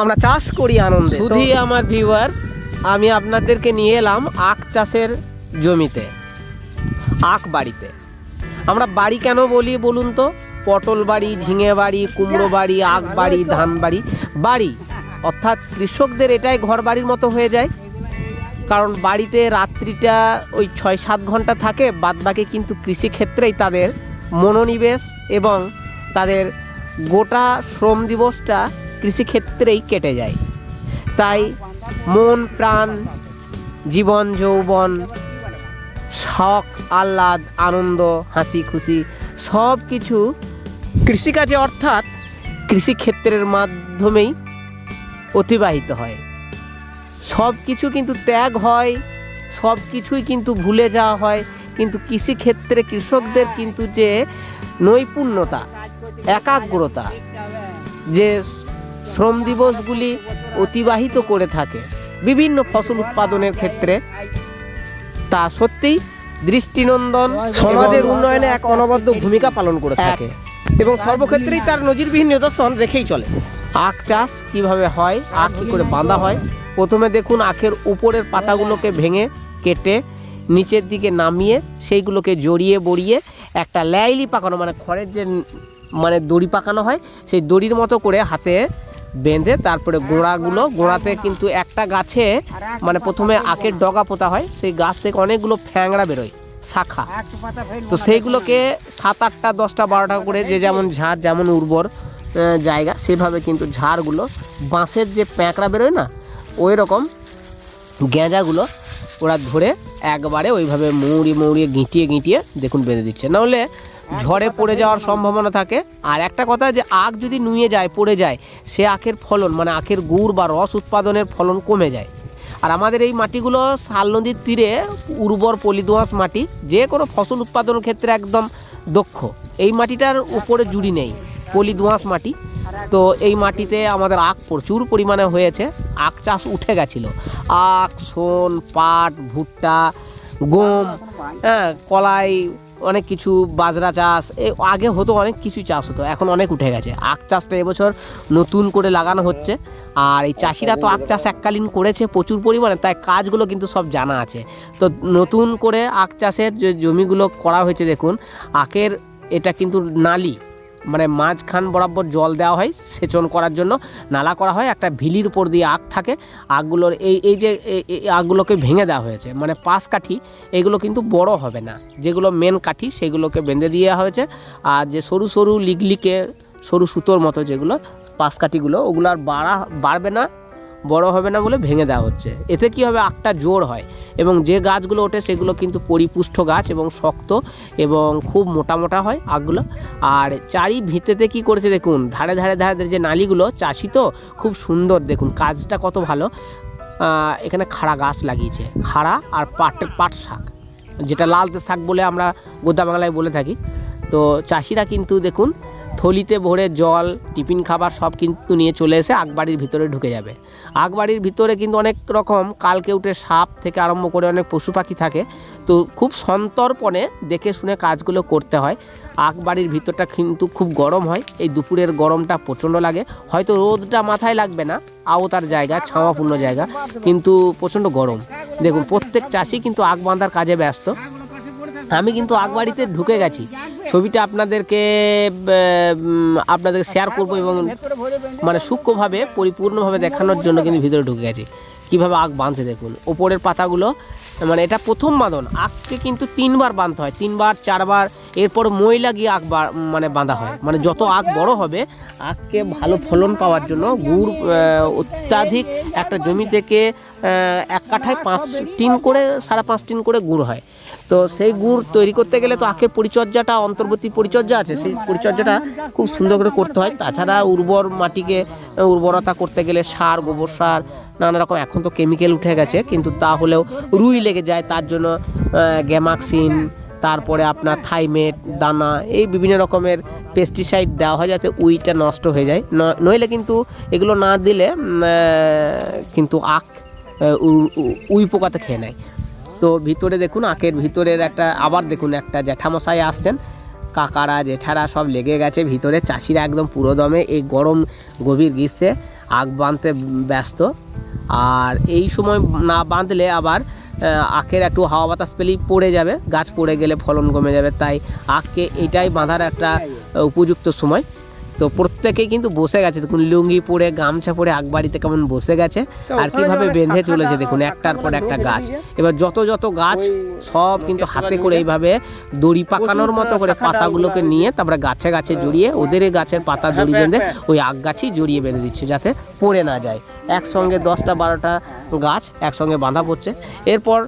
আমরা চাষ করি আনন্দে। শুধু আমার ভিউয়ার্স আমি আপনাদেরকে নিয়ে এলাম আখ চাষের জমিতে আখ বাড়িতে। আমরা বাড়ি কেন বলি বলুন তো? পটল বাড়ি ঝিঙে বাড়ি কুমড়ো বাড়ি আখ বাড়ি ধান বাড়ি। বাড়ি অর্থাৎ কৃষকদের এটাই ঘর বাড়ির মতো হয়ে যায়। কারণ বাড়িতে রাত্রিটা ওই ছয় সাত ঘণ্টা থাকে বাদ বাকি কিন্তু কৃষিক্ষেত্রেই তাদের মনোনিবেশ এবং তাদের গোটা শ্রম দিবসটা কৃষিক্ষেত্রেই কেটে যায়। তাই মন, প্রাণ, জীবন, যৌবন, শখ, আহ্লাদ, আনন্দ, হাসি, খুশি সব কিছু কৃষিকাজে অর্থাৎ কৃষিক্ষেত্রের মাধ্যমেই অতিবাহিত হয়। সব কিছু কিন্তু ত্যাগ হয়, সব কিছুই কিন্তু ভুলে যাওয়া হয়, কিন্তু কৃষিক্ষেত্রে কৃষকদের কিন্তু যে নৈপুণ্যতা, একাগ্রতা, যে শ্রম দিবসগুলি অতিবাহিত করে থাকে বিভিন্ন ফসল উৎপাদনের ক্ষেত্রে। তা সত্যিই দৃষ্টিনন্দন সমাজের উন্নয়নে এক অনবদ্য ভূমিকা পালন করে থাকে এবং সর্বক্ষেত্রেই তার নজিরবিহীন নিদর্শন রেখেই চলে। আখ চাষ কীভাবে হয় আখ কী করে বাঁধা হয়? প্রথমে দেখুন আখের উপরের পাতাগুলোকে ভেঙে কেটে নিচের দিকে নামিয়ে সেইগুলোকে জড়িয়ে বড়িয়ে একটা ল্যাইলি পাকানো মানে খড়ের যে মানে দড়ি পাকানো হয় সেই দড়ির মতো করে হাতে বেঁধে তারপরে গোড়াগুলো, গোড়াতে কিন্তু একটা গাছে মানে প্রথমে আখের ডগা পোতা হয়, সেই গাছ থেকে অনেকগুলো ফ্যাংড়া বেরোয়, শাখা। তো সেইগুলোকে সাত আটটা, দশটা, বারোটা করে যে যেমন ঝাড় যেমন উর্বর জায়গা, সেভাবে কিন্তু ঝাড়গুলো বাঁশের যে প্যাঁকড়া বেরোয় না, ওই রকম গেঁজাগুলো ওরা ধরে একবারে ওইভাবে মৌড়িয়ে মৌড়িয়ে গিঁটিয়ে গিঁটিয়ে দেখুন বেঁধে দিচ্ছে। নাহলে ঝড়ে পড়ে যাওয়ার সম্ভাবনা থাকে। আর একটা কথা যে আখ যদি নুয়ে যায়, পড়ে যায়, সে আখের ফলন মানে আখের গুড় বা রস উৎপাদনের ফলন কমে যায়। আর আমাদের এই মাটিগুলো শাল নদীর তীরে উর্বর পলিদোঁয়াশ মাটি, যে কোনো ফসল উৎপাদনের ক্ষেত্রে একদম দক্ষ। এই মাটিটার উপরে জুড়ি নেই পলিদোঁয়াশ মাটি। তো এই মাটিতে আমাদের আখ প্রচুর পরিমাণে হয়েছে। আখ চাষ উঠে গেছিল। আখ সোন পাট, ভুট্টা, গম হ্যাঁ কলাই, অনেক কিছু, বাজরা চাষ, এ আগে হতো অনেক কিছু চাষ হতো, এখন অনেক উঠে গেছে। আখ চাষটা এবছর নতুন করে লাগানো হচ্ছে। আর এই চাষিরা তো আখ চাষ এককালীন করেছে প্রচুর পরিমাণে, তাই কাজগুলো কিন্তু সব জানা আছে। তো নতুন করে আখ চাষের যে জমিগুলো করা হয়েছে, দেখুন, আখের এটা কিন্তু নালি। মানে মাঝখান বরাবর জল দেওয়া হয় সেচন করার জন্য। নালা করা হয়, একটা ভিলির উপর দিয়ে আগ থাকে। আগগুলোর এই এই যে আগগুলোকে ভেঙে দেওয়া হয়েছে। মানে পাশ কাঠি, এগুলো কিন্তু বড় হবে না। যেগুলো মেন কাঠি, সেগুলোকে বেঁধে দেওয়া হয়েছে। আর যে সরু সরু লিগলিকে, সরু সুতোর মতো যেগুলো পাশ কাঠিগুলো, ওগুলো আর বাড়া, বাড়বে না। বড় হবে না বলে ভেঙে দেওয়া হচ্ছে। এতে কি হবে? আখটা জোর হয় এবং যে গাছগুলো ওঠে সেগুলো কিন্তু পরিপুষ্ট গাছ এবং শক্ত এবং খুব মোটা মোটা হয় আখগুলো আর চারি ভিতেতে কি করেছে দেখুন, ধারে ধারে ধারে ধারে যে নালিগুলো, চাষি তো খুব সুন্দর দেখুন, কাজটা কত ভালো। এখানে খাড়া গাছ লাগিয়েছে, খাড়া আর পাট পাট শাক। যেটা লালতে শাক বলে আমরা গোদা বাংলায় বলে থাকি। তো চাষিরা কিন্তু দেখুন, থলিতে ভরে জল, টিফিন খাবার সব কিন্তু নিয়ে চলে এসে আগবাড়ির ভিতরে ঢুকে যাবে। আগবাড়ির ভিতরে কিন্তু অনেক রকম কালকে উঠে সাপ থেকে আরম্ভ করে অনেক পশু পাখি থাকে। তো খুব সন্তর্পণে দেখে শুনে কাজগুলো করতে হয়। আকবাড়ির ভিতরটা কিন্তু খুব গরম হয়। এই দুপুরের গরমটা প্রচণ্ড লাগে। হয়তো রোদটা মাথায় লাগবে না। আওতার জায়গা, ছাওয়াপূর্ণ জায়গা। কিন্তু প্রচণ্ড গরম। দেখুন, প্রত্যেক চাষি কিন্তু আগ বাঁধার কাজে ব্যস্ত। আমি কিন্তু আগবাড়িতে ঢুকে গেছি। ছবিটা আপনাদেরকে আপনাদেরকে শেয়ার করব এবং মানে সূক্ষ্মভাবে, পরিপূর্ণভাবে দেখানোর জন্য কিন্তু ভিতরে ঢুকে গেছি। কীভাবে আগ বাঁধছে দেখুন, ওপরের পাতাগুলো মানে এটা প্রথম বাঁধন। আখকে কিন্তু তিনবার বাঁধতে হয়, তিনবার, চারবার, এরপর মই গিয়ে বা- মানে বাঁধা হয়। মানে যত আখ বড় হবে আখকে ভালো ফলন পাওয়ার জন্য গুড় অত্যাধিক একটা জমি থেকে এক কাঠায় পাঁচ টিন করে, সাড়ে পাঁচ টিন করে গুড় হয়। তো সেই গুড় তৈরি করতে গেলে তো আখের পরিচর্যাটা, অন্তর্বর্তী পরিচর্যা আছে। সেই পরিচর্যাটা খুব সুন্দর করে করতে হয়। তাছাড়া উর্বর মাটিকে, উর্বরতা করতে গেলে সার, গোবর সার, নানা রকম, এখন তো কেমিক্যাল উঠে গেছে। কিন্তু তাহলেও রুই লেগে যায়, তার জন্য গ্যামাক্সিন তারপরে আপনার থাইমেট, দানা, এই বিভিন্ন রকমের পেস্টিসাইড দেওয়া হয় যাতে উইটা নষ্ট হয়ে যায়। নইলে কিন্তু এগুলো না দিলে কিন্তু আখ উই পোকাতে খেয়ে নেয়। তো ভিতরে দেখুন, আখের ভিতরের একটা, আবার দেখুন একটা জ্যাঠামশাই আসছেন। কাকারা, জেঠারা সব লেগে গেছে, ভিতরে চাষিরা একদম পুরো দমে, এই গরম গভীর গ্রীষ্মে আগ বাঁধতে ব্যস্ত। আর এই সময় না বাঁধলে আবার আখের একটু হাওয়া বাতাস পেলেই পড়ে যাবে গাছ পড়ে গেলে ফলন কমে যাবে তাই আখকে এটাই বাঁধার একটা উপযুক্ত সময়। তো প্রত্যেকেই কিন্তু বসে গেছে দেখুন লুঙ্গি পরে গামছা পরে আগ বাড়িতে কেমন বসে গেছে আর কীভাবে বেঁধে চলেছে দেখুন একটার পর একটা গাছ। এবার যত যত গাছ সব কিন্তু হাতে করে এইভাবে দড়ি পাকানোর মতো করে পাতাগুলোকে নিয়ে তারপরে গাছে গাছে জড়িয়ে ওদের এই গাছের পাতা দড়ি বেঁধে ওই আগ গাছই জড়িয়ে বেঁধে দিচ্ছে যাতে পড়ে না যায়। একসঙ্গে দশটা বারোটা গাছ একসঙ্গে বাঁধা পড়ছে। এরপর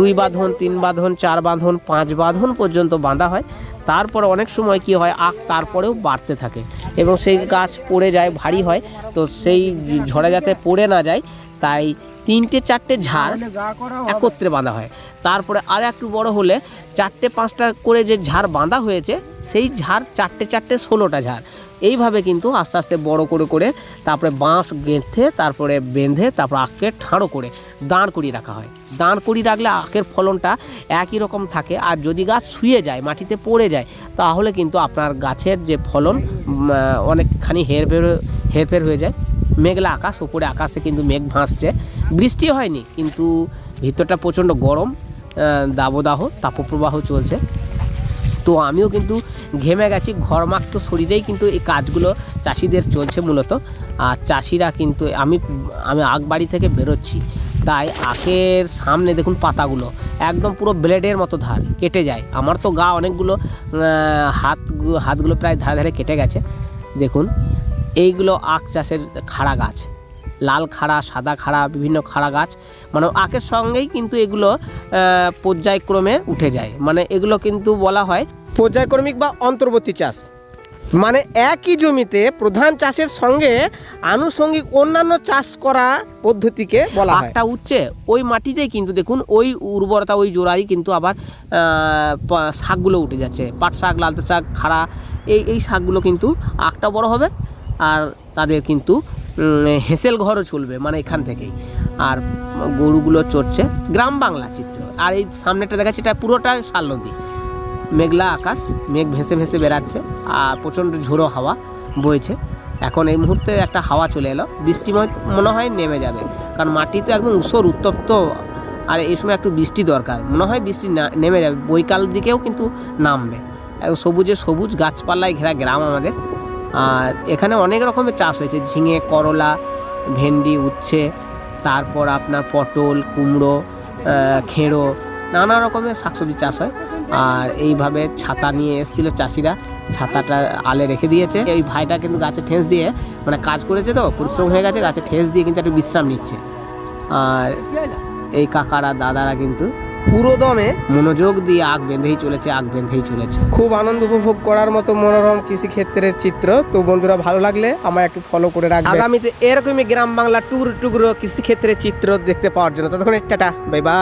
দুই বাঁধন, তিন বাঁধন, চার বাঁধন, পাঁচ বাঁধন পর্যন্ত বাঁধা হয়। তারপর অনেক সময় কি হয়, আখ তারপরেও বাড়তে থাকে এবং সেই গাছ পড়ে যায়, ভারী হয়। তো সেই ঝড়ে যাতে পড়ে না যায়, তাই তিনটে চারটে ঝাড় একত্রে বাঁধা হয়। তারপরে আর একটু বড় হলে চারটে পাঁচটা করে যে ঝাড় বাঁধা হয়েছে, সেই ঝাড় চারটে চারটে ষোলোটা ঝাড়। এইভাবে কিন্তু আস্তে আস্তে বড় করে করে তারপরে বাঁশ গেঁথে, তারপরে বেঁধে, তারপর আখকে ঠাঁড়ো করে দাঁড় করিয়ে রাখা হয়। দাঁড় করিয়ে রাখলে আখের ফলনটা একই রকম থাকে। আর যদি গাছ শুয়ে যায়, মাটিতে পড়ে যায়, তাহলে কিন্তু আপনার গাছের যে ফলন অনেকখানি হেরফের হেরফের হয়ে যায়। মেঘলা আকাশ, উপরে আকাশে কিন্তু মেঘ ভাসছে। বৃষ্টি হয়নি, কিন্তু ভিতরটা প্রচণ্ড গরম দাবদাহ, তাপপ্রবাহ চলছে। তো আমিও কিন্তু ঘেমে গেছি। ঘরমাক্ত শরীরেই কিন্তু এই কাজগুলো চাষিদের চলছে মূলত। আর চাষিরা কিন্তু আমি আমি আগ বাড়ি থেকে বেরোচ্ছি। তাই আখের সামনে দেখুন পাতাগুলো, একদম পুরো ব্লেডের মতো ধার, কেটে যায়। আমার তো গা অনেকগুলো হাত, হাতগুলো প্রায় ধারে ধারে কেটে গেছে। দেখুন, এইগুলো আখ চাষের খাড়া গাছ। লাল খাড়া, সাদা খাড়া, বিভিন্ন খাড়া গাছ মানে আখের সঙ্গেই কিন্তু এগুলো পর্যায়ক্রমে উঠে যায়। মানে এগুলো কিন্তু বলা হয় পর্যায়ক্রমিক বা অন্তর্বর্তী চাষ। মানে একই জমিতে প্রধান চাষের সঙ্গে আনুষঙ্গিক অন্যান্য চাষ করা পদ্ধতিকে বলা আখটা উঠছে, ওই মাটিতেই কিন্তু দেখুন, ওই উর্বরতা, ওই জোড়াই কিন্তু আবার শাকগুলো উঠে যাচ্ছে। পাট শাক লালতে শাক, খাড়া, এই এই শাকগুলো কিন্তু আখটা বড় হবে, আর তাদের কিন্তু হেঁসেল ঘরও চলবে মানে এখান থেকেই। আর গরুগুলো চড়ছে গ্রাম বাংলা চিত্র। আর এই সামনেটা দেখাচ্ছে এটা পুরোটা শাল নদী। মেঘলা আকাশ মেঘ ভেসে ভেসে বেড়াচ্ছে আর প্রচণ্ড ঝোড়ো হাওয়া বইছে। এখন এই মুহূর্তে একটা হাওয়া চলে এলো বৃষ্টি মনে- হয় নেমে যাবে। কারণ মাটি তো একদম উষর উত্তপ্ত আর এই সময় একটু বৃষ্টি দরকার। মনে হয় বৃষ্টি না- নেমে যাবে। বৈকাল দিকেও কিন্তু নামবে। সবুজে সবুজ গাছপালায় ঘেরা গ্রাম আমাদের। আর এখানে অনেক রকমের চাষ হয়েছে। ঝিঙে, করলা, ভেন্ডি, উচ্ছে, তারপর আপনার পটল, কুমড়ো খেঁড়ো, নানা রকমের শাকসবজি চাষ হয়। আর এইভাবে ছাতা নিয়ে এসেছিল চাষিরা। ছাতাটা আলে রেখে দিয়েছে। এই ভাইটা কিন্তু গাছে ঠেস দিয়ে মানে কাজ করেছে তো, পরিশ্রম হয়ে গেছে, গাছে ঠেস দিয়ে কিন্তু একটু বিশ্রাম নিচ্ছে। আর এই কাকারা, দাদারা কিন্তু পুরো দমে মনোযোগ দিয়ে আগ বেঁধেই চলেছে আগ বেঁধেই চলেছে। খুব আনন্দ উপভোগ করার মতো মনোরম কৃষি ক্ষেত্রের চিত্র। তো বন্ধুরা ভালো লাগলে আমায় একটু ফলো করে রাখবে। আগামীতে এরকমই গ্রাম বাংলা টুকরো টুকরো কৃষি ক্ষেত্রের চিত্র দেখতে পাওয়ার জন্য। ততক্ষণ টাটা বাই বাই